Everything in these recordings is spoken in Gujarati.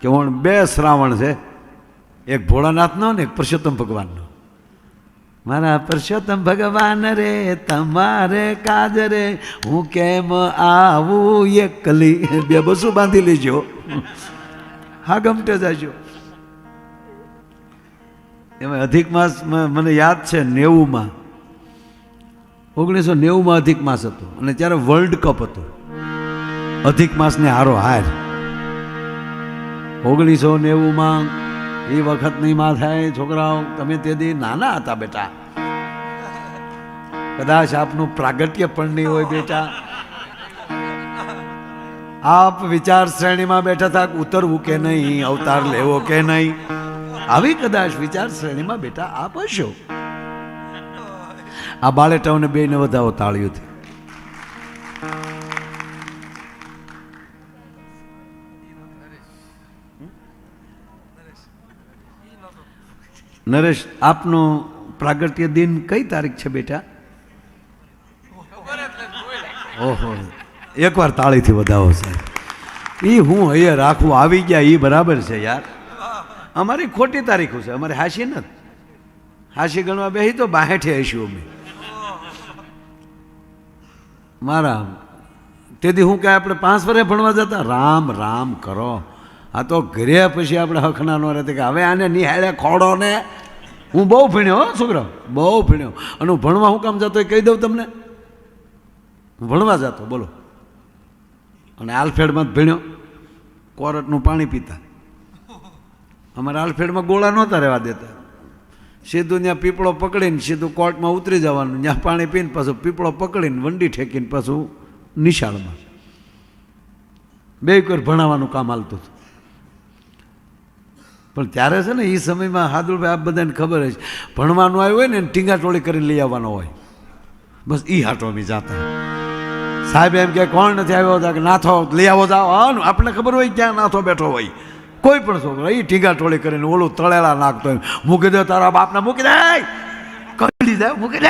કે હું બે શ્રાવણ છે, એક ભોળાનાથનો ને એક પુરુષોત્તમ ભગવાનનો. મારા પુરુષોત્તમ ભગવાન રે, તમારે કાજ રે, હું કેમ આવું એકલી? બે બસું બાંધી લેજો. હા, ગમતે જાજો. એમાં અધિક માસ મને યાદ છે નેવુંમાં. ઓગણીસો નેવુંમાં અધિક માસ હતો. અને ત્યારે વર્લ્ડ કપ હતો. અધિક માસને હારો હાર. ઓગણીસો નેવુંમાં એ વખતની માં થાય છોકરાઓ, તમે તે દી નાના હતા બેટા. કદાચ આપનું પ્રાગટ્ય પણ નહીં હોય બેટા. આપ વિચાર શ્રેણીમાં બેઠા હતા ઉતરવું કે નહીં, અવતાર લેવો કે નહીં. આવી કદાચ વિચાર શ્રેણીમાં બેટા આપ હશો. આ બાળેટાઓને બેને વધાવો તાળીઓથી. નરેશ, આપનો પ્રાગટ્ય દિન કઈ તારીખ છે બેટા? ઓહો, એકવાર તાળીથી વધાવો સાહેબ. એ હું અહીંયા રાખવું આવી ગયા એ બરાબર છે યાર. અમારી ખોટી તારીખો છે, અમારે હાશી નથી. હાશી ગણવા બેસી તો બાહેઠે હશું અમે. મારા, તેથી હું કાંઈ આપણે પાંચ વર્ષે ભણવા જતા? રામ રામ કરો. આ તો ઘરે પછી આપણે હખના ન રહેતા કે હવે આને નિહાળે ખોડો ને. હું બહુ ભણ્યો હો, છોકરો. બહુ ભણ્યો. અને હું ભણવા હું કામ જતો એ કહી દઉં તમને. હું ભણવા જતો, બોલો. અને આલફેડમાં જ ભણ્યો. કોરટનું પાણી પીતા. અમારે આલફેડમાં ગોળા નહોતા રહેવા દેતા. સીધું ત્યાં પીપળો પકડીને સીધું કોર્ટમાં ઉતરી જવાનું. ત્યાં પાણી પીને પાછું પીપળો પકડીને વંડી ઠેકીને પાછું નિશાળમાં. બે કોઈ ભણાવવાનું કામ હાલતું હતું. પણ ત્યારે છે ને, એ સમયમાં હાદુળભાઈ આપ બધાને ખબર છે ભણવાનું આવ્યું હોય ને ટીંગાટોળી ટીંગા ટોળી કરીને લઈ આવવાનો હોય. બસ એ હાટો અમે જાતા. સાહેબ એમ કે, કોણ નથી આવ્યો? હતા કે, નાથો, લઈ આવો, જાઓ. આપણને ખબર હોય ક્યાં નાથો બેઠો હોય. કોઈ પણ છોકરો એ ટીંગા ટોળી કરીને ઓલું તળેલા નાખતો હોય. મૂકી દે, તારા બાપને મૂકી દે કહી દીધા મૂકી દે!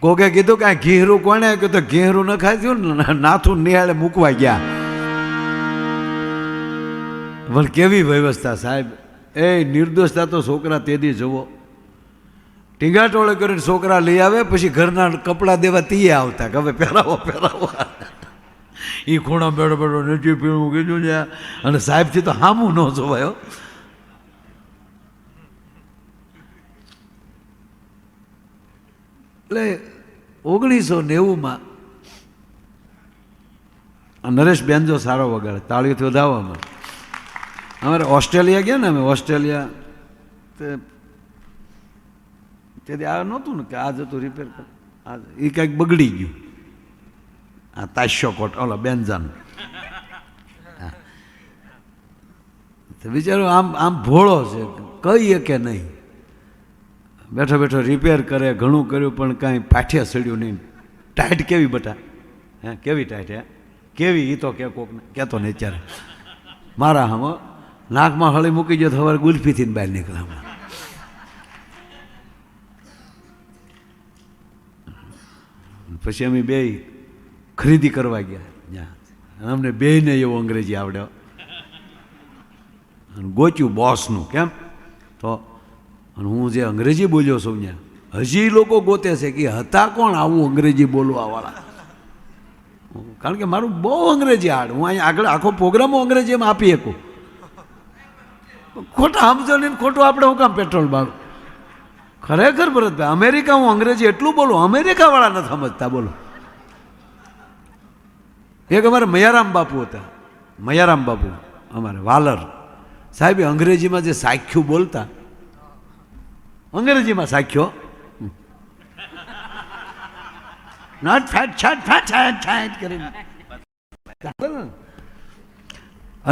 કોકે કીધું કે ઘેરું કોણે? કીધું ઘેરું ન ખાધ્યું ને, નાથું નિહાળે મૂકવા ગયા. પણ કેવી વ્યવસ્થા સાહેબ? એ નિર્દોષતા તો છોકરા તેદી જુઓ. ટીંગાટોળે કરીને છોકરા લઈ આવે, પછી ઘરના કપડાં દેવા તીએ આવતા કે હવે પહેરાવો પહેરાવો. એ ખૂણા બેડો બેડો નીચે પીણું કીધું છે. અને સાહેબથી તો હામું ન જોવાયો એટલે ઓગણીસો નેવુંમાં નરેશ બેનજો સારો વગાડે, તાળીઓથી વધાવવામાં. અમારે ઓસ્ટ્રેલિયા ગયા ને અમે ઓસ્ટ્રેલિયા તેથી આ નહોતું ને કે આ જતું રિપેર કર આ એ કંઈક બગડી ગયું આ તાશ્યો કોટ ઓલો. તો બિચારો આમ આમ ભોળો છે કહીએ કે નહીં બેઠો બેઠો રિપેર કરે ઘણું કર્યું પણ કાંઈ પાઠિયા સડ્યું નહીં ટાઈટ કેવી બટા હે કેવી ટાઈટ હે કેવી એ તો કે કોકને કહેતો નહીં અત્યારે મારા હમ નાકમાં હળી મૂકી ગયો તો સવારે ગુલ્ફીથી બહાર નીકળ્યા પછી અમે બે ખરીદી કરવા ગયા ત્યાં. અમને બેને એવો અંગ્રેજી આવડ્યો. અને ગોચ્યું બોસનું, કેમ? તો હું જે અંગ્રેજી બોલ્યો છું ત્યાં હજી લોકો ગોતે છે કે હતા કોણ આવું અંગ્રેજી બોલવાવાળા? કારણ કે મારું બહુ અંગ્રેજી આડ, હું અહીંયા આગળ આખો પ્રોગ્રામ અંગ્રેજીમાં આપી શકું. ખોટા સમજો ને ખોટું આપણે હું કામ પેટ્રોલ બાળું ખરેખર ભરતભાઈ અમેરિકા હું અંગ્રેજી એટલું બોલું અમેરિકાવાળા નથી સમજતા બોલો. એક અમારે મયારામ બાપુ હતા. મયારામ બાપુ અમારે વાલર. સાહેબ અંગ્રેજીમાં જે સાખ્યું બોલતા. અંગ્રેજીમાં સાખ્યો? નોટ ફેટ છાટ ફેટ છાટ છાટ કરીને.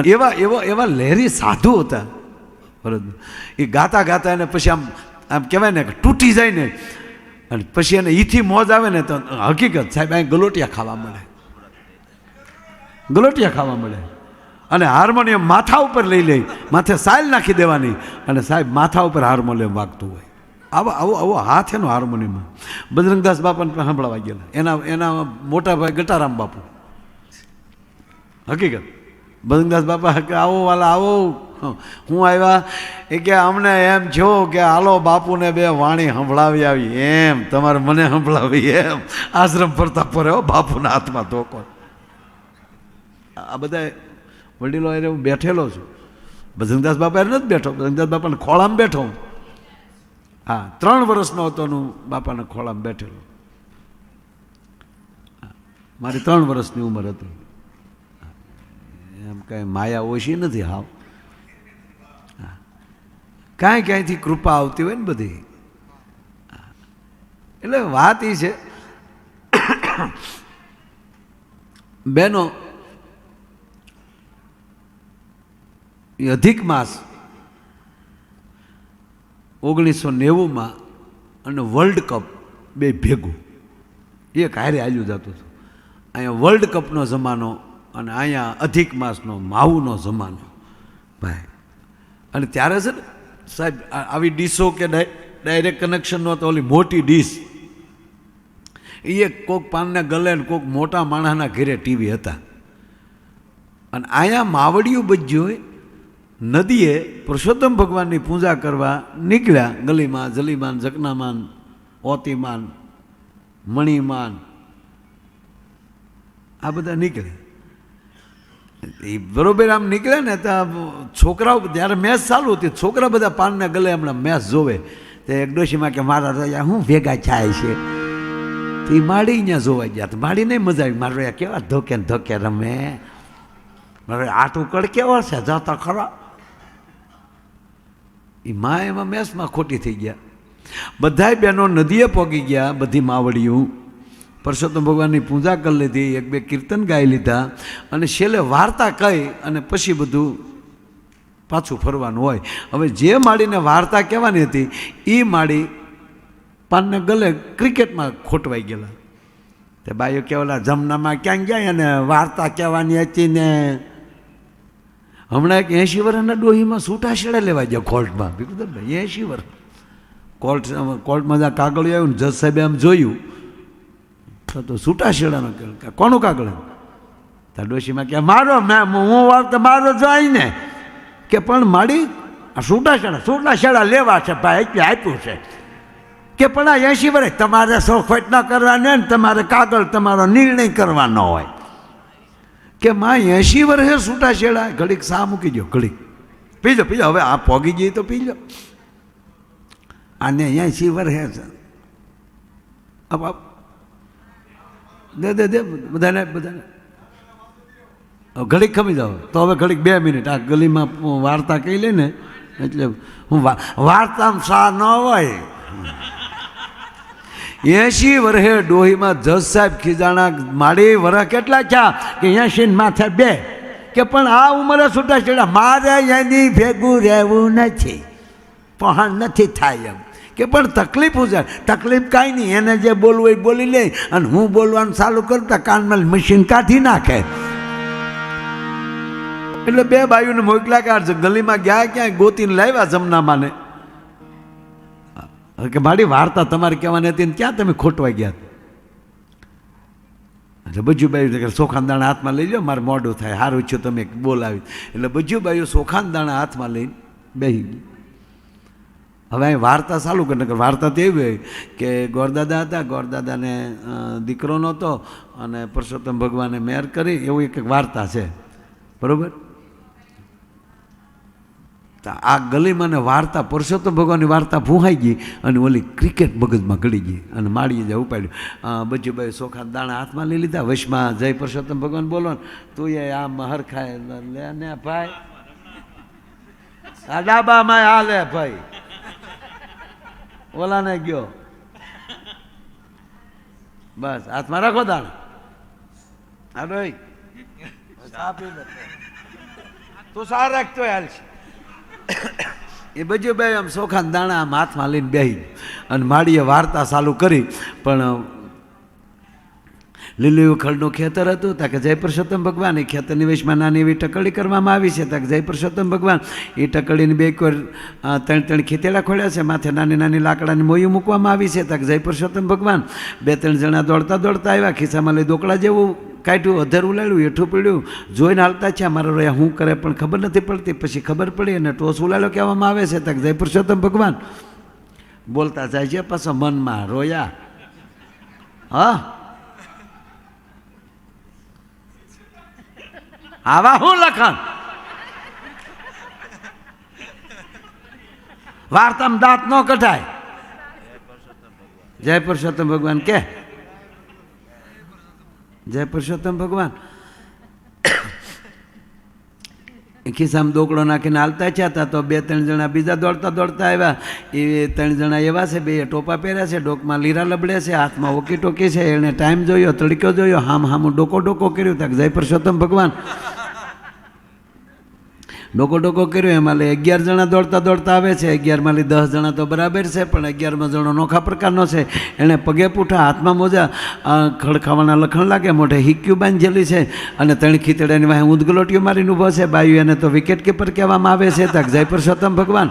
એવા એવા એવા લહેરી સાધુ હતા. બરોબર એ ગાતા ગાતા એને પછી આમ આમ કહેવાય ને કે તૂટી જાય ને. અને પછી એને ઈથી મોજ આવે ને તો હકીકત, સાહેબ, અહીં ગલોટિયા ખાવા મળે. ગલોટિયા ખાવા મળે. અને હાર્મોનિયમ માથા ઉપર લઈ લે. માથે સાયલ નાખી દેવાની. અને સાહેબ, માથા ઉપર હાર્મોનિયમ વાગતું હોય. આવો આવો આવો હાથ એનો હાર્મોનિયમ. બજરંગદાસ બાપાને પણ સાંભળવા ગયેલા. એના એના મોટા ભાઈ ગટારામ બાપુ. હકીકત. બજરંગદાસ બાપા આવો વાલા, આવો. હું. આવ્યા એ કે અમને એમ છો કે હાલો બાપુને બે વાણી સંભળાવી આવી. એમ, તમારે મને સંભળાવી, એમ. આશ્રમ ફરતા ફર્યો બાપુના હાથમાં ધોકો. આ બધા વડીલો એને હું બેઠેલો છું. ભજનદાસ બાપા એને નથી બેઠો. ભજનદાસ બાપાને ખોળામાં બેઠો હું. હા, ત્રણ વર્ષનો હતો હું બાપાના ખોળામાં બેઠેલો. મારી ત્રણ વર્ષની ઉંમર હતી. એમ કાંઈ માયા ઓછી નથી હાવ. કાંઈ ક્યાંયથી કૃપા આવતી હોય ને બધી. એટલે વાત એ છે. એ અધિક માસ ઓગણીસો નેવુંમાં અને વર્લ્ડ કપ બે ભેગું. એક હારે હાલ્યું જતું હતું. અહીંયા વર્લ્ડ કપનો જમાનો અને અહીંયા અધિક માસનો માવુનો જમાનો. ભાઈ, અને ત્યારે છે ને સાહેબ આવી ડીશો કે ડાય- ડાયરેક્ટ કનેક્શન નહોતો ઓલી મોટી ડીશ. એ કોક પાનને ગલે ને કોક મોટા માણસના ઘરે ટીવી હતા. અને અહીંયા માવડિયું બજ્યું હોય નદીએ પુરુષોત્તમ ભગવાનની પૂજા કરવા નીકળ્યા, ગલીમાં જલીમાન જકનામાન ઓતીમાન મણિમાન આ બધા નીકળે એ બરોબર આમ નીકળે ને તો છોકરાઓ, જ્યારે મેચ ચાલુ હતી, છોકરા બધા પાનને ગલે હમણાં મેચ જોવે. તો એક ડોશીમાં કે મારા રાજા હું ભેગા થાય છે. તો એ માડી અહીંયા જોવા ગયા. તો માડી નહીં મજા આવી. મારો રાજા કેવા ધોકે ધોકે રમે. મારે આટું કડ કેવો છે? જતો ખરો. એ માં એમાં મેસમાં ખોટી થઈ ગયા. બધાય બહેનો નદીએ પોગી ગયા, બધી માવડિયું પરસોત્તમ ભગવાનની પૂજા કરી લીધી, એક બે કીર્તન ગાઈ લીધા અને છેલ્લે વાર્તા કહી અને પછી બધું પાછું ફરવાનું હોય. હવે જે માળીને વાર્તા કહેવાની હતી એ માળી પાનને ગલે ક્રિકેટમાં ખોટવાઈ ગયેલા. તે બાઈઓ કેવલા જમનામાં ક્યાં ગયા અને વાર્તા કહેવાની હતી ને. હમણાં એક એંશી વર્ષના ડોહીમાં છૂટાછેડા લેવા ગયા કોર્ટમાં. બિલકુલ એંશી વર્ષ કોર્ટ, કોર્ટમાં જ્યાં કાગળ આવ્યું ને જજ સાહેબે આમ જોયું તો તો છૂટાછેડાનો કે કોનું કાગળ? તાર ડોશીમાં કે મારો, મેં હું વાર્તા મારો જાય ને. કે પણ માડી આ છૂટાછેડા છૂટાછેડા લેવા છે ભાઈ આપ્યું છે. કે પણ આ એંશી વર્ષ તમારે સોખવટ ન કરવાની ને, તમારે કાગળ, તમારો નિર્ણય કરવાનો હોય. કે માં, એંશી વર્ષે છૂટાછેડા ઘડીક સા મૂકી દો ઘડીક. પીજો પીજો હવે આ પોગી જઈએ તો પીજો આને એંશી વર્ષે છે. દે દે દે, બધાને બધાને. ઘડીક ખમી જાઓ. તો હવે ઘડીક બે મિનિટ. આ ગલીમાં વાર્તા કહી લઈને, એટલે હું વાર્તામાં સા ન હોય. એસી વર્ષે ડોહીમાં જજ સાહેબ ખીજાણા માડી વરહ કેટલા થયા? કે એસી માથે બે. કે પણ આ ઉંમરે છૂટા છેડા મારે એની ભેગું રહેવું નથી. પહાણ નથી થાય એમ. કે પણ તકલીફ છે તકલીફ કાંઈ નહીં. એને જે બોલવું એ બોલી લે. અને હું બોલવાનું ચાલુ કરતા કાનમાં મશીન કાઢી નાખે. એટલે બે બાયુને મોકલા છે ગલીમાં ગયા ક્યાંય? ગોતીને લાવ્યા જમનામાને. કે મારી વાર્તા તમારે કહેવાની હતી ને ક્યાં તમે ખોટવા ગયા? એટલે બજુબાઈ કે સોખાન દાણા હાથમાં લઈ લો મારે મોઢું થાય. સારું છું તમે બોલાવી. એટલે બજુબાઈઓ સોખાન દાણા હાથમાં લઈને બેસી ગઈ હવે અહીં વાર્તા ચાલુ કરે નકર વાર્તા તો એવી હોય કે ગોરદાદા હતા, ગોરદાદાને દીકરો નહોતો અને પરસોત્તમ ભગવાને મેર કરી, એવું એક વાર્તા છે. બરાબર? આ ગલીમાં ને વાર્તા પરસોત્તમ ભગવાનની વાર્તા ફૂંહાઈ ગઈ અને ઓલી ક્રિકેટ મગજમાં ગળી ગઈ અને માળીએ જાય ઉપાડ્યું. બજુભાઈ સોખા દાણા હાથમાં લઈ લીધા, વશમાં જય પરસોત્તમ ભગવાન બોલો ને, તું એ આ મહર ખાય, લે ને ભાઈ. આ ડાબામાં આ લે ભાઈ. ઓલાને ગયો. બસ હાથમાં રાખો દાણા હા ભાઈ. આપી તું સાર રાખતો હાલ છે. એ બધું બે આમ સોખાન દાણા આમ હાથમાં લઈને બેહી અને માડીએ વાર્તા ચાલુ કરી પણ લીલી ઉખળનું ખેતર હતું, તાકે જય પુરુષોત્તમ ભગવાન એ ખેતરની વેશમાં નાની એવી ટકડી કરવામાં આવી છે. તાકે જય પુરુષોત્તમ ભગવાન એ ટકડીને બે કોર ત્રણ ત્રણ ખીતેડા ખોલ્યા છે. માથે નાની નાની લાકડાની મોયું મૂકવામાં આવી છે. તાકે જય પુરુષોત્તમ ભગવાન બે ત્રણ જણા દોડતા દોડતા આવ્યા. ખિસ્સામાં લઈ દોકડા જેવું કાઢ્યું, અધર ઉલાડ્યું હેઠું પીડ્યું જોઈને હાલતા છે, અમારા રોયા શું કરે પણ ખબર નથી પડતી. પછી ખબર પડી અને ટોસ ઉલાડ્યો કહેવામાં આવે છે. ત્યાં કે જય પુરુષોત્તમ ભગવાન બોલતા જાય છે, પાછો મનમાં રોયા. હા? આવા હું લખન વાર્તામાં દાંત ન કઢાય. જય પુરુષોત્તમ ભગવાન કે? જય પુરુષોત્તમ ભગવાન. ખિસ્સામાં દોકડો નાખીને હાલતા છે હતા, તો બે ત્રણ જણા બીજા દોડતા દોડતા આવ્યા. એ ત્રણ જણા એવા છે, બે ટોપા પહેર્યા છે, ડોકમાં લીરા લબડે છે, હાથમાં ઓકી ટોકી છે, એણે ટાઈમ જોયો તડક્યો જોયો, હામ હામું ડોકો ડોકો કર્યું, ત્યાં જય પુરુષોત્તમ ભગવાન ડોકો ડોકો કર્યો, એમાં લઈ અગિયાર જણા દોડતા દોડતા આવે છે. અગિયારમાં લઈ દસ જણા તો બરાબર છે, પણ અગિયારમાં જણો નોખા પ્રકારનો છે. એણે પગે પૂઠા હાથમાં મોજા ખડખાવાના લખણ લાગે, મોઢે હિક્યું બાંધેલી છે અને ત્રણ ખીતડાની વાહે ઊંધગલોટીઓ મારીને ઊભો છે. બાયુ એને તો વિકેટ કીપર કહેવામાં આવે છે તક જય પરસોત્તમ ભગવાન.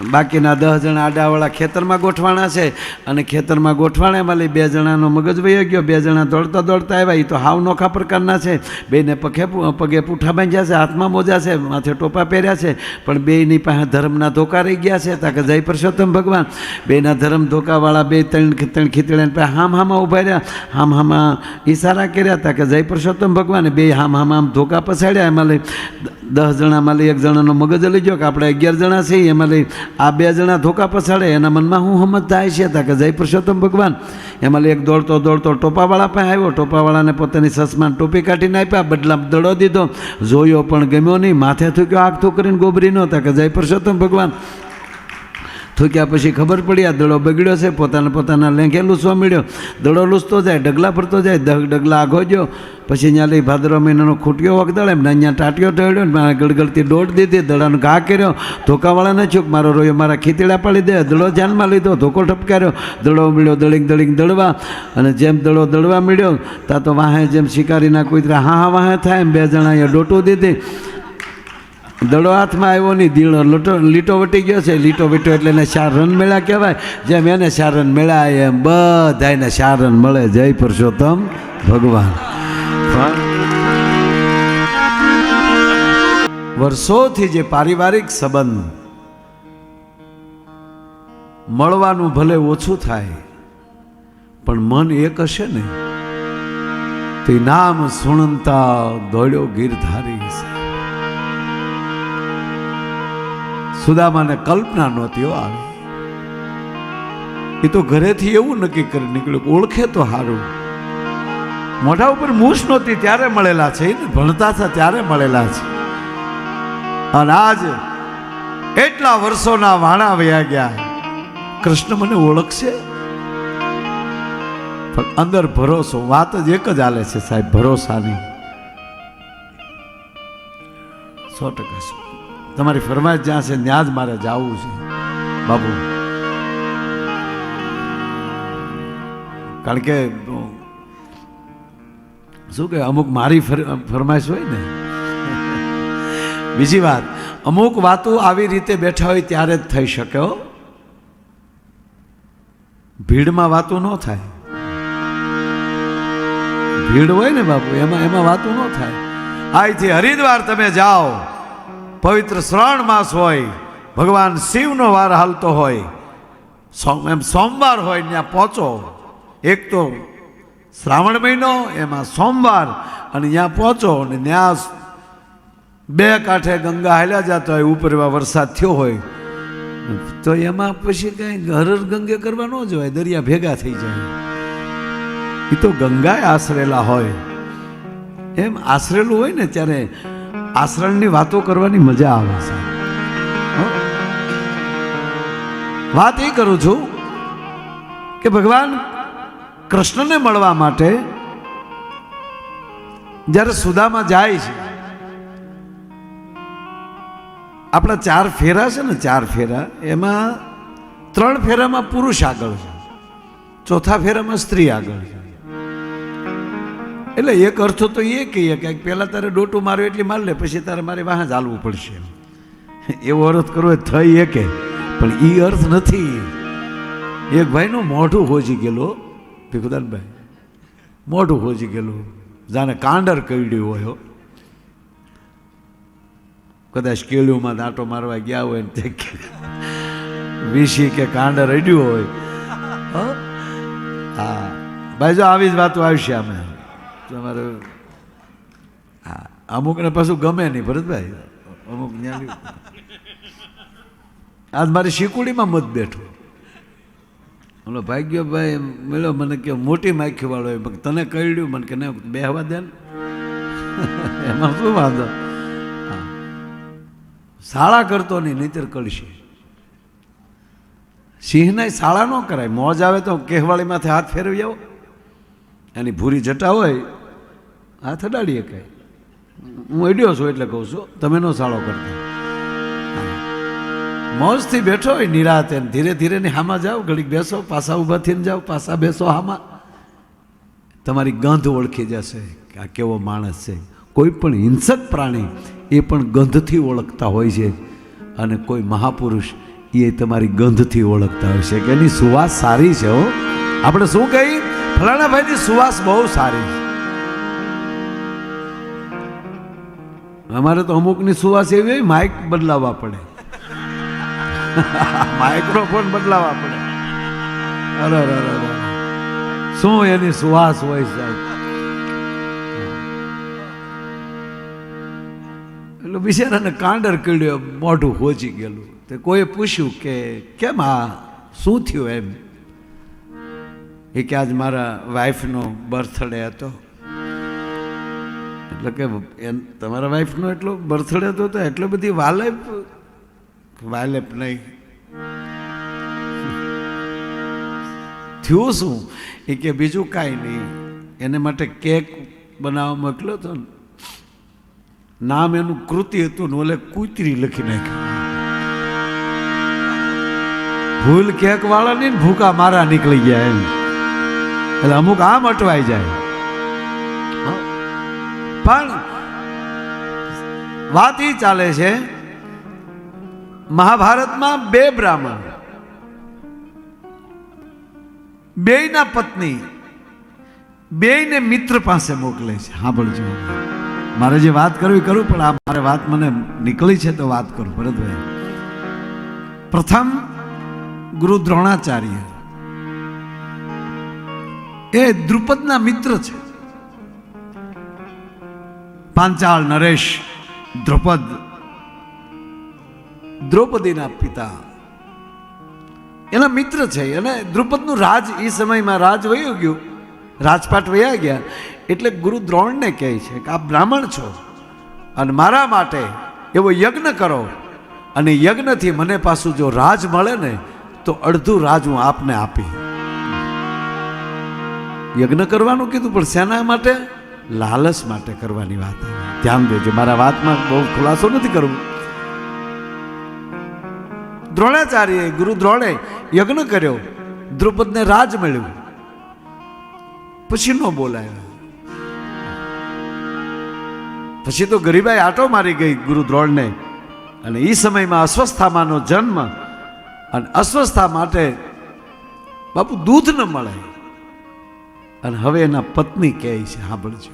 બાકીના દસ જણા આડાવાળા ખેતરમાં ગોઠવાણા છે અને ખેતરમાં ગોઠવાણા એમાં લઈ બે જણાનો મગજ વહી ગયો, બે જણા દોડતા દોડતા આવ્યા. એ તો હાવ નોખા પ્રકારના છે. બેને પગે પગે પૂઠા બાંધ્યા છે, હાથમાં મોજા છે, માથે ટોપા પહેર્યા છે, પણ બેની પાસે ધર્મના ધોકા રહી ગયા છે. તાકે જય પુરુષોત્તમ ભગવાન. બેના ધર્મ ધોકાવાળા બે ત્રણ ત્રણ ખીતળ્યા પાસે હામ હામાં ઊભા રહ્યા. હામ હામાં ઈશારા કર્યા. હતા કે જય પુરુષોત્તમ ભગવાન. બે હામ હામ આમ ધોકા પછાડ્યા. એમાં લઈ દસ જણામાં લઈ એક જણાનો મગજ લઈ ગયો કે આપણે અગિયાર જણા છીએ. એમાં લઈ આ બે જણા ધોકા પછાડે, એના મનમાં હું થાય છે તા કે જય પુરુષોત્તમ ભગવાન. એમાં એક દોડતો દોડતો ટોપાવાળા પાસે આવ્યો, ટોપાવાળાને પોતાની સસમાન ટોપી કાઢીને આપ્યા બદલા દડો દીધો. જોયો પણ ગમ્યો નહીં, માથે થૂક્યો આગ થૂકરીને ગોબરી નહોતા કે જય પુરુષોત્તમ ભગવાન. થૂક્યા પછી ખબર પડી, આ દડો બગડ્યો છે, પોતાના પોતાના લેંઘે લૂસવા મળ્યો દડો લૂસતો જાય, ડગલા ફરતો જાય દગ ડગલા આગો ગયો પછી અહીંયા લઈ ભાદરવા મહિનાનો ખૂટ્યો વખદાળ એમને અહીંયા ટાટિયો ટળ્યો મારા ગળગળતી દોડ દીધી, દડાનો ઘા કર્યો. ધોકાવાળાને છૂક મારો રોયો, મારા ખીતડા પાડી દે. દડો ધ્યાનમાં લીધો, ધોકો ઠપકાર્યો. દડો મળ્યો દળીક દળીક દળવા. અને જેમ દડો દળવા મળ્યો તા તો વાહે જેમ શિકારીના કૂતરા હા હા વાહે થાય એમ બે જણા અહીંયા ડોટું દીધી. દડો હાથમાં આવ્યો નહીં દીડો લોટો લીટો વટી ગયો છે. લીટો વટ્યો એટલે એને ચાર રન મેળા કહેવાય. જેમ એને ચાર રન મેળા એમ બધાને ચાર રન મળે. જય પુરુષોત્તમ ભગવાન. વર્ષોથી જે પારિવારિક સંબંધ મળવાનું ભલે ઓછું થાય પણ મન એક હશે ને તે નામ સુણંતા દોડ્યો ગીરધારી છે સુદામાને કલ્પના નહોતી આવી. એ તો ઘરેથી એવું નક્કી કરી નીકળ્યું ઓળખે તો સારું મોઢા ઉપર મૂછ નહોતી, ત્યારે મળેલા છે ને ભણતા હતા ત્યારે મળેલા છે. અને આજ એટલા વર્ષોના વાણા વયા ગયા. કૃષ્ણ મને ઓળખશે? પણ અંદર ભરોસો, વાત જ એક જ હાલે છે સાહેબ, ભરોસાની. સો ટકા તમારી ફરમાઈશ જ્યાં છે ત્યાં જ મારે જવું છે. બાબુ કારણ કે શું કે અમુક મારી ફર- ફરમાઈશ હોય ને. બીજી વાત, અમુક વાતો આવી રીતે બેઠા હોય ત્યારે જ થઈ શકે હો. ભીડમાં વાતો ન થાય. ભીડ હોય ને બાપુ, એમાં એમાં વાતો ન થાય. અહીંથી હરિદ્વાર તમે જાઓ. પવિત્ર શ્રાવણ માસ હોય, ભગવાન શિવનો વાર હાલતો હોય એમ સોમવાર હોય ત્યાં પહોંચો. એક તો શ્રાવણ મહિનો, એમાં સોમવાર, અને ત્યાં પહોંચો અને ત્યાં બે કાંઠે ગંગા હાલ્યા જતા હોય, ઉપર એવા વરસાદ થયો હોય, તો એમાં પછી કાંઈ હરર ગંગે કરવા ન જવાય, દરિયા ભેગા થઈ જાય. એ તો ગંગાએ આશરેલા હોય. એમ આશરેલું હોય ને ત્યારે આશ્રણની વાતો કરવાની મજા આવે છે. વાત એ કરું છું કે ભગવાન કૃષ્ણને મળવા માટે જ્યારે સુદામાં જાય છે, આપણા ચાર ફેરા છે ને, ચાર ફેરા, એમાં ત્રણ ફેરામાં પુરુષ આગળ છે. ચોથા ફેરામાં સ્ત્રી આગળ છે. એટલે એક અર્થ તો એ કહીએ કે પહેલાં તારે ડોટું માર્યું એટલી માર લે, પછી તારે મારે વાહ ચાલવું પડશે. એવો અર્થ કરવો એ થઈ કે પણ એ અર્થ નથી. એક ભાઈનું મોઢું હોજી ગયેલું, ભીખુદાનભાઈ, મોઢું હોજી ગયેલું. જાણે કાંડર કરડ્યું હોય. કદાચ કેળીઓમાં દાંટો મારવા ગયા હોય ને વીસી કે કાંડર અડ્યું હોય? હા? ભાઈ, જો આવી જ વાતો આવશે અમે તમારે હા અમુકને પાછું ગમે નહીં, ભરતભાઈ. અમુક જ્ઞાની આજ મારી શીકુડીમાં મત બેઠો. ઓલો ભાગ્યભાઈ મળ્યો મને કે મોટી માખી વાળો હોય તને કહ્યું મને કે નહીં બેહવા દે ને. એમાં શું વાંધો? શાળા કરતો નહીં, નહીતર કળશે સિંહને શાળા ન કરાય. મોજ આવે તો કેહવાળી માથે હાથ ફેરવી આવો. એની ભૂરી જટા હોય, હાથ અડાડીએ કહે હું અડ્યો છું એટલે કહું છું, તમે નો સાળો કરતા. મોજથી બેઠો હોય નિરાતે ધીરે ધીરે ને હામાં જાઓ, ઘડીક બેસો પાસા ઊભા થઈને જાઓ પાસા બેસો હામાં. તમારી ગંધ ઓળખી જશે કે આ કેવો માણસ છે. કોઈ પણ હિંસક પ્રાણી એ પણ ગંધથી ઓળખતા હોય છે અને કોઈ મહાપુરુષ એ તમારી ગંધથી ઓળખતા હોય છે. કે એની સુવાસ સારી છે હો. આપણે શું કહી? ફલાણા ભાઈની સુવાસ બહુ સારી અમારે તો અમુકની સુવાસ એવી હોય માઇક બદલાવવા પડે. માઇક્રોફોન બદલાવવા પડે. અરે અરે અરે. શું એની સુવાસ હોય સાહેબ? એટલે બિચારાને કાંડર કીડ્યો મોઢું હોજી ગયેલું. તે કોઈએ પૂછ્યું કે, કેમ આ? શું થયું એમ? એ કે આજ મારા વાઈફનો બર્થડે હતો. એટલે કે તમારા વાઈફનો એટલો બર્થડે હતો તો એટલો બધી વાલેપ વાલેપ નહીં. થયું શું? એ કે બીજું કાંઈ નહીં. એને માટે કેક બનાવવા મોકલ્યો હતો ને. નામ એનું કૃતિ હતું ને, ઓલે કૂતરી લખી નાખ્યું. ભૂલ કેક વાળા નહીં ને ભૂકા મારા નીકળી ગયા એમ. એટલે અમુક આમ અટવાઈ જાય. પણ વાત એ ચાલે છે મહાભારતમાં બે બ્રાહ્મણ બેયના પત્ની બેયને મિત્ર પાસે મોકલે છે. સાંભળજો મારે જે વાત કરવી કરું પણ આ મારે વાત મને નીકળી છે તો વાત કરું. ભરતભાઈ. પ્રથમ ગુરુ દ્રોણાચાર્ય. એ દ્રુપદના મિત્ર છે. પાંચાળ નરેશ, દ્રુપદ. દ્રૌપદીના પિતા. એના મિત્ર છે અને દ્રુપદનું રાજ એ સમયમાં રાજ વયું ગયું. રાજપાટ વયા ગયા. એટલે ગુરુ દ્રોણને કહે છે કે આ બ્રાહ્મણ છો અને મારા માટે એવો યજ્ઞ કરો. અને યજ્ઞથી મને પાછું જો રાજ મળે ને, તો અડધું રાજ હું આપને આપી યજ્ઞ કરવાનું કીધું, પણ શેના માટે? લાલચ માટે કરવાની વાત ધ્યાન દેજો, મારા વાતમાં બહુ ખુલાસો નથી કરવું. દ્રોણાચાર્ય ગુરુ દ્રોણે યજ્ઞ કર્યો, દ્રુપદને રાજ મળ્યું. પછી ન બોલાયો. પછી તો ગરીબાઈ આટો મારી ગઈ ગુરુ દ્રોણને. અને એ સમયમાં અસ્વસ્થામાંનો જન્મ અને અસ્વસ્થા માટે બાપુ દૂધ ન મળે. અને હવે એના પત્ની કહે છે, સાંભળજો.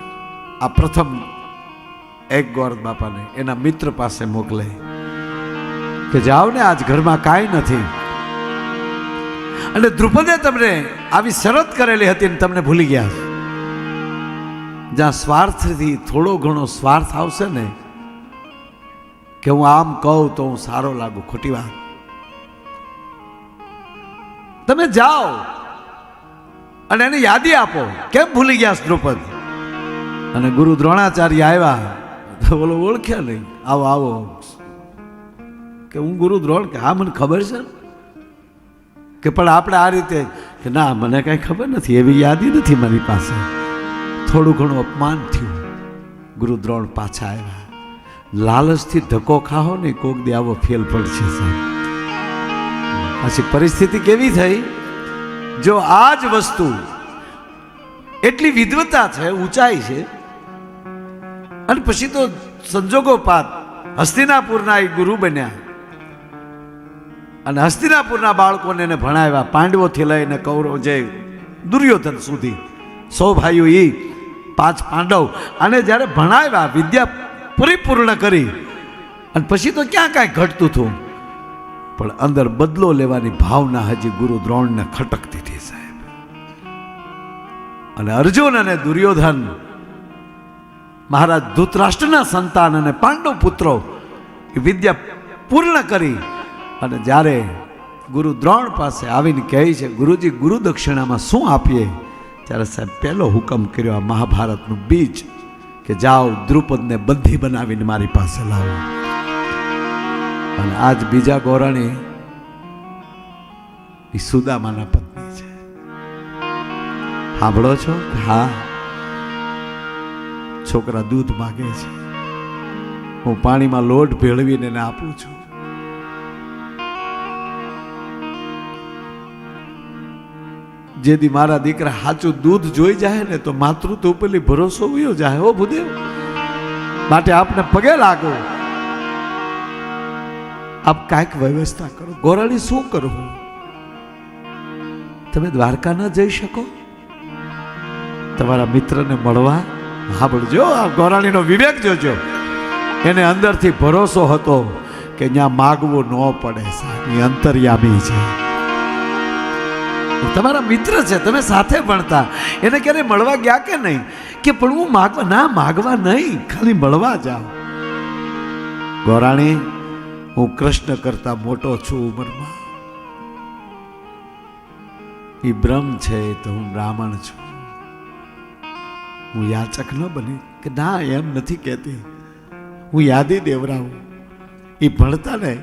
આ પ્રથમ એક ગોર બાપાને એના મિત્ર પાસે મોકલે કે જાઓ ને આજ ઘરમાં કાંઈ નથી. અને દ્રુપદે તમને આવી શરત કરેલી હતી ને તમને ભૂલી ગયા. જ્યાં સ્વાર્થથી થોડો ઘણો સ્વાર્થ આવશે ને, કે હું આમ કહું તો હું સારો લાગુ, ખોટી વાત. તમે જાઓ. અને એને યાદી આપો. કેમ ભૂલી ગયા દ્રુપદ? અને ગુરુ દ્રોણાચાર્ય આવ્યા. તો બોલો ઓળખ્યા નહીં. આવો આવો. કે હું ગુરુ દ્રોણ, કે હા, મને ખબર છે કે પણ આપણે આ રીતે, કે ના, મને કાંઈ ખબર નથી. એવી યાદી નથી મારી પાસે. થોડું ઘણું અપમાન થયું. ગુરુ દ્રોણ પાછા આવ્યા. લાલચથી ધક્કો ખાહો ને કોક દે આવો ફેલ પડશે સાહેબ. પછી પરિસ્થિતિ કેવી થઈ? જો આ જ વસ્તુ એટલી વિદ્વતા છે, ઊંચાઈ છે, અને પછી તો સંજોગોપાત હસ્તિનાપુરના એ ગુરુ બન્યા. અને હસ્તિનાપુરના બાળકોને એને ભણાવ્યા, પાંડવોથી લઈને કૌરવ જે દુર્યોધન સુધી. સો ભાઈઓ એ પાંચ પાંડવ. અને જ્યારે ભણાવ્યા, વિદ્યા પરિપૂર્ણ કરી, અને પછી તો ક્યાં કાંઈ ઘટતું હતું? પણ અંદર બદલો લેવાની ભાવના હજી ગુરુ દ્રોણને ખટકતી હતી સાહેબ. અને અર્જુન અને દુર્યોધન મહારાજ ધૂતરાષ્ટ્રના સંતાન અને પાંડવ પુત્રો વિદ્યા પૂર્ણ કરી અને જ્યારે ગુરુ દ્રોણ પાસે આવીને કહે છે, ગુરુજી, ગુરુ દક્ષિણામાં શું આપીએ? ત્યારે સાહેબ પહેલો હુકમ કર્યો, આ મહાભારતનું બીજ કે જાઓ, દ્રુપદને બંધી બનાવીને મારી પાસે લાવો. અને આજ બીજા ગોરાણી એ સુદામાના પત્ની છે. સાંભળો છો હા, છોકરા દૂધ માગે છે. હું પાણીમાં લોટ ભેળવીને એને આપું છું. જેથી મારા દીકરા સાચું દૂધ જોઈ જાય ને તો માતૃત્વ ઉપરલી ભરોસો ઉયો જાય, હો ભૂદેવ. માટે આપને પગે લાગો. આપ કાંઈક વ્યવસ્થા કરો. ગોરાણી શું કરવું તમે દ્વારકા ન જઈ શકો? તમારા મિત્રને મળવા? સાંભળજો આ ગોરાણીનો વિવેક જોજો. એને અંદરથી ભરોસો હતો કે ત્યાં માગવું ન પડે. સાહેબ અંતરયામી છે. તમારા મિત્ર છે, તમે સાથે ભણતા. એને ક્યારે મળવા ગયા કે નહીં? કે પણ હું માગવા ના, માગવા નહીં. ખાલી મળવા જાઓ. ગોરાણી હું કૃષ્ણ કરતા મોટો છું ઉંમરમાં. એ બ્રહ્મ છે તો હું બ્રાહ્મણ છું. હું યાચક ન બની કે ના, એમ નથી કહેતી. હું યાદી દેવરાવું. એ ભણતા ને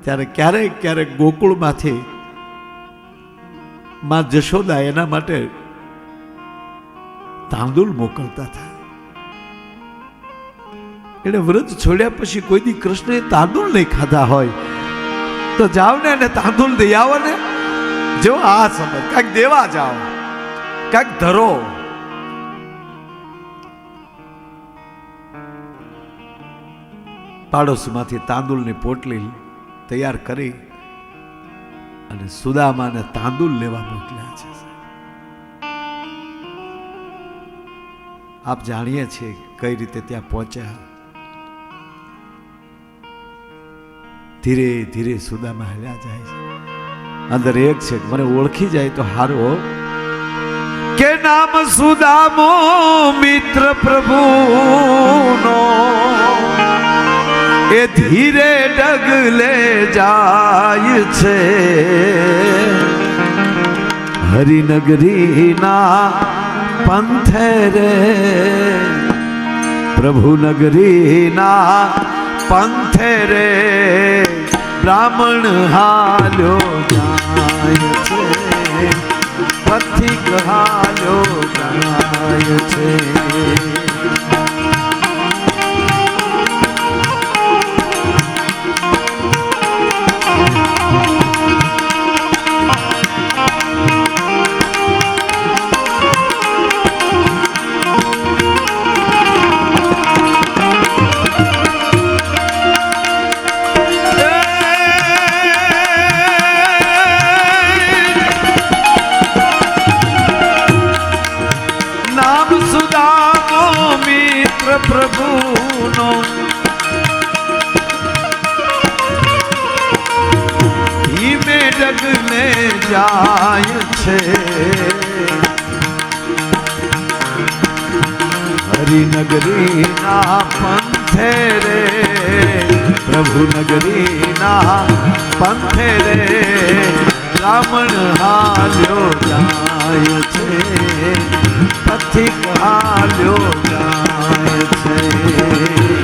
ત્યારે ક્યારેક ક્યારેક ગોકુળમાંથી માં જશોદા એના માટે તાંદુલ મોકલતા હતા એને વ્રત છોડ્યા પછી કોઈ દી કૃષ્ણએ તાંદુલ નહીં ખાધા હોય. તો જાઓ ને એને તાંદુલ દઈ આવો ને જો આ સમજ, કાંઈક દેવા જાઓ કાંઈક ધરો. પાડોશમાંથી તાંદુલની પોટલી તૈયાર કરી અને સુદામાને તાંદુલ લેવા મોકલ્યા છે આપ જાણીએ છીએ કઈ રીતે ત્યાં પહોંચ્યા. ધીરે ધીરે સુદામાં હલ્યા જાય છે. અંદર એક છે, મને ઓળખી જાય તો હારો. કે નામ સુદામો, મિત્ર પ્રભુનો. એ ધીરે ડગલે જાય છે. હરિનગરીના પંથે રે પ્રભુ નગરીના પંથે રે બ્રાહ્મણ હાલ્યો જાય છે. પથિક હાલ્યો જાય છે. બ્રાહ્મણ હાલ્યો જાય છે. પથિક હાલ્યો જાય છે.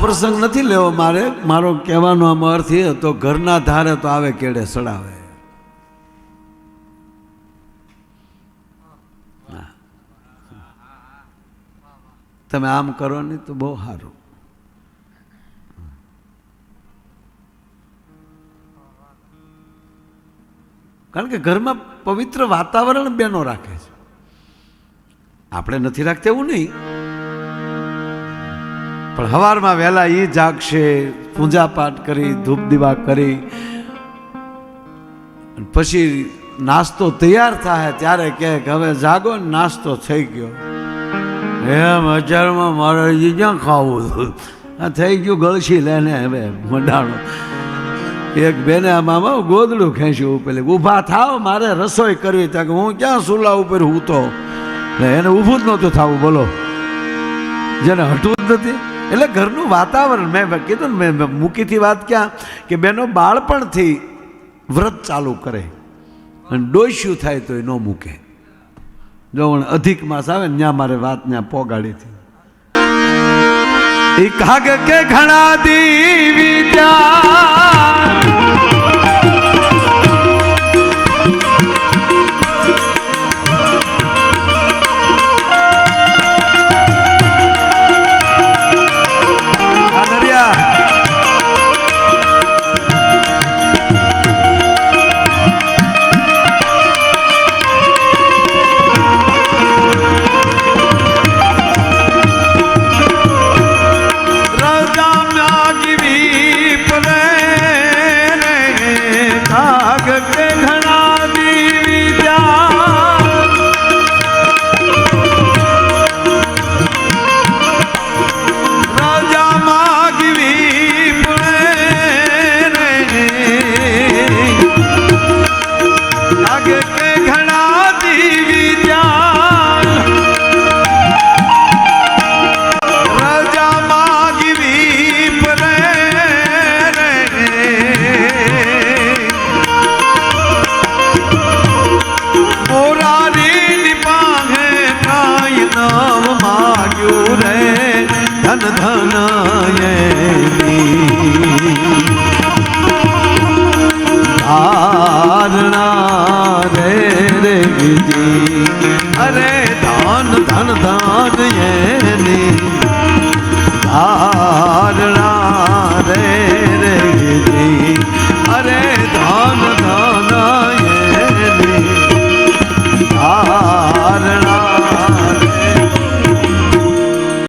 પ્રસંગ નથી લેવો મારે. મારો કહેવાનો આમ અર્થ એ હતો, ઘરના ધારે તો આવે કેડે સડાવે. તમે આમ કરો ને તો બહુ સારું. કારણ કે ઘરમાં પવિત્ર વાતાવરણ બેનો રાખે છે. આપણે નથી રાખતા એવું નહીં. પણ હવારમાં વહેલા એ જાગશે પૂજા પાઠ કરી, ધૂપ દીવા કરી. પછી નાસ્તો તૈયાર થાય ત્યારે કહે કે હવે જાગો ને નાસ્તો થઈ ગયો. એમ હજારમાં મારે જ્યાં ખાવું? આ થઈ ગયું ગળશી લઈને હવે મંડાણો. એક બેને આમાં ગોદડું ખેંચ્યું પેલી ઊભા થાવ, મારે રસોઈ કરવી. ત્યાં કે હું ક્યાં સુલા ઉપર હું તો એને ઊભું જ નહોતું થવું, બોલો. જેને હટવું જ નથી. એટલે ઘરનું વાતાવરણ મેં કીધું ને, મેં મૂકીથી વાત ક્યાં? કે બેનો બાળપણથી વ્રત ચાલુ કરે. અને ડોસ્યું થાય તો એ ન મૂકે. જો અધિક માસ આવે ને ત્યાં મારે વાત ત્યાં પોગાડીથી. કાગ કે ઘણા દીવી